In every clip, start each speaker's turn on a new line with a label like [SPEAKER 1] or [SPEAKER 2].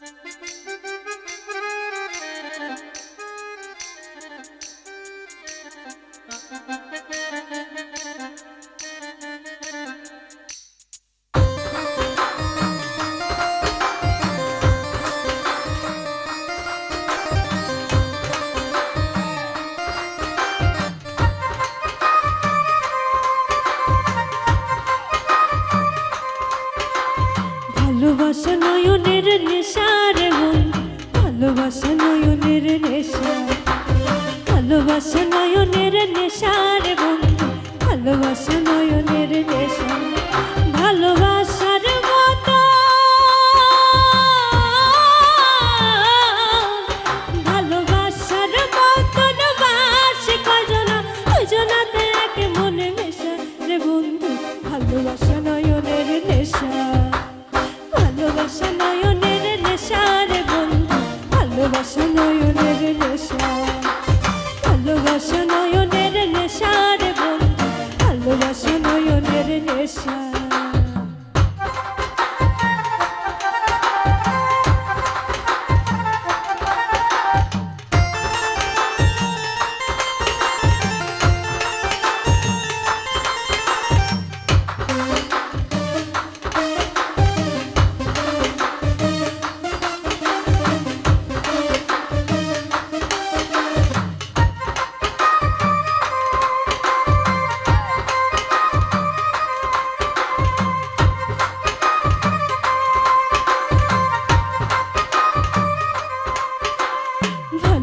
[SPEAKER 1] Thank you. ভালোবাসা নয়নের নেশার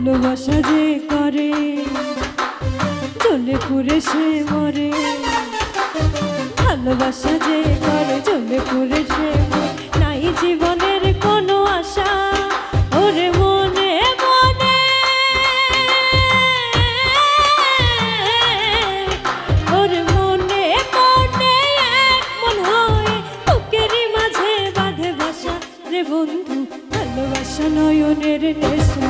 [SPEAKER 1] ভালোবাসা যে করে জ্বলে পুরে সে মরে। ভালোবাসা যে করে জ্বলে পুরে সে নাই জীবনের কোনো আশা, ওরে মনে ওরে মনে মনে হয়ে রে বন্ধু, ভালোবাসা নয়নের নেশা।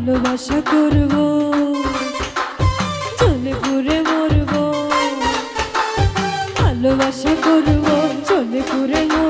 [SPEAKER 1] ভালোবাসা করব চলে ঘুরে মরব। ভালোবাসা করব চলে ঘুরে মরব।